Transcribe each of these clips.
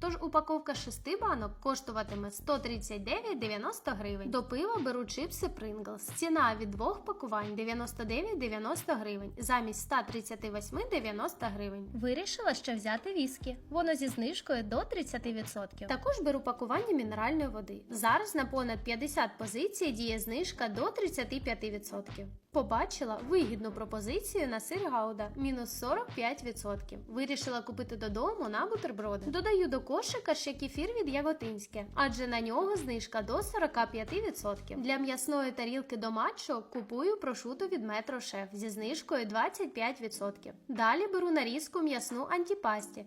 Тож упаковка 6 банок коштуватиме 139,90 гривень. До пива беру чипси Pringles. Ціна від двох пакувань 99,90 гривень, замість 138,90 гривень. Вирішила ще взяти віскі. Воно зі знижкою до 30%. Також беру пакування мінеральної води. Зараз на понад 50 позицій діє знижка до 35%. Побачила вигідну пропозицію на сир Гауда мінус 45%. Вирішила купити додому на бутерброди. Додаю до кошика ще кефір від Яготинське, адже на нього знижка до 45%. Для м'ясної тарілки до матчо купую прошуту від Метро Шеф зі знижкою 25%. Далі беру нарізку м'ясну антіпасті.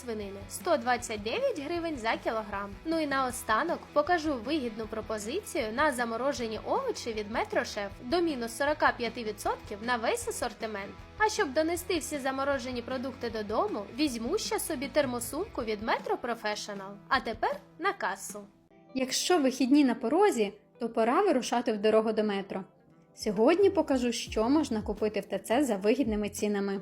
свинини 129 гривень за кілограм. Ну і наостанок покажу вигідну пропозицію на заморожені овочі від Метрошеф до мінус 45% на весь асортимент. А щоб донести всі заморожені продукти додому, візьму ще собі термосумку від Metro Professional. А тепер на касу. Якщо вихідні на порозі, то пора вирушати в дорогу до метро. Сьогодні покажу, що можна купити в ТЦ за вигідними цінами.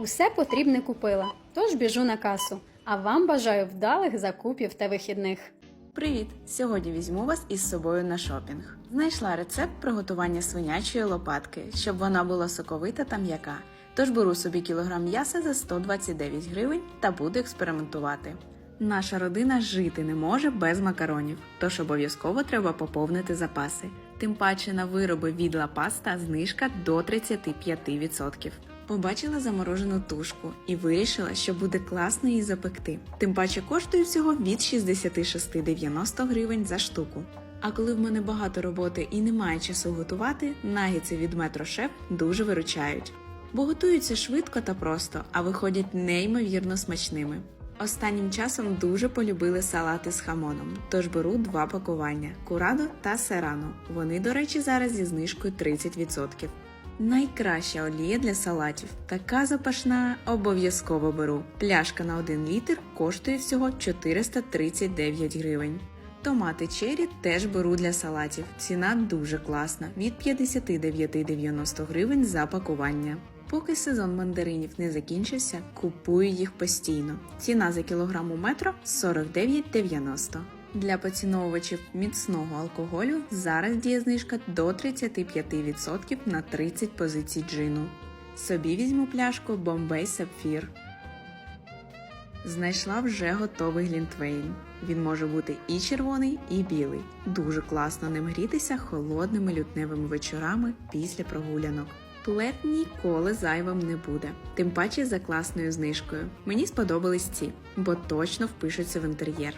Усе потрібне купила, тож біжу на касу. А вам бажаю вдалих закупів та вихідних. Привіт! Сьогодні візьму вас із собою на шопінг. Знайшла рецепт приготування свинячої лопатки, щоб вона була соковита та м'яка. Тож беру собі кілограм м'яса за 129 гривень та буду експериментувати. Наша родина жити не може без макаронів, тож обов'язково треба поповнити запаси. Тим паче на вироби від Ла Паста знижка до 35%. Побачила заморожену тушку і вирішила, що буде класно її запекти. Тим паче коштує всього від 66,90 гривень за штуку. А коли в мене багато роботи і немає часу готувати, нагіці від Метро Шеф дуже виручають. Бо готуються швидко та просто, а виходять неймовірно смачними. Останнім часом дуже полюбили салати з хамоном, тож беру два пакування курадо та серано. Вони, до речі, зараз зі знижкою 30%. Найкраща олія для салатів. Така запашна обов'язково беру. Пляшка на 1 літр коштує всього 439 гривень. Томати чері теж беру для салатів. Ціна дуже класна від 59,90 гривень за пакування. Поки сезон мандаринів не закінчився, купую їх постійно. Ціна за кілограм у метро 49,90. Для поціновувачів міцного алкоголю зараз діє знижка до 35% на 30 позицій джину. Собі візьму пляшку Bombay Sapphire. Знайшла вже готовий глінтвейн. Він може бути і червоний, і білий. Дуже класно ним грітися холодними лютневими вечорами після прогулянок. Плед ніколи зайвим не буде, тим паче за класною знижкою. Мені сподобались ці, бо точно впишуться в інтер'єр.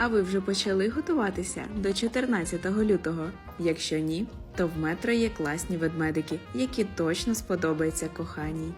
А ви вже почали готуватися до 14 лютого? Якщо ні, то в метро є класні ведмедики, які точно сподобаються коханій.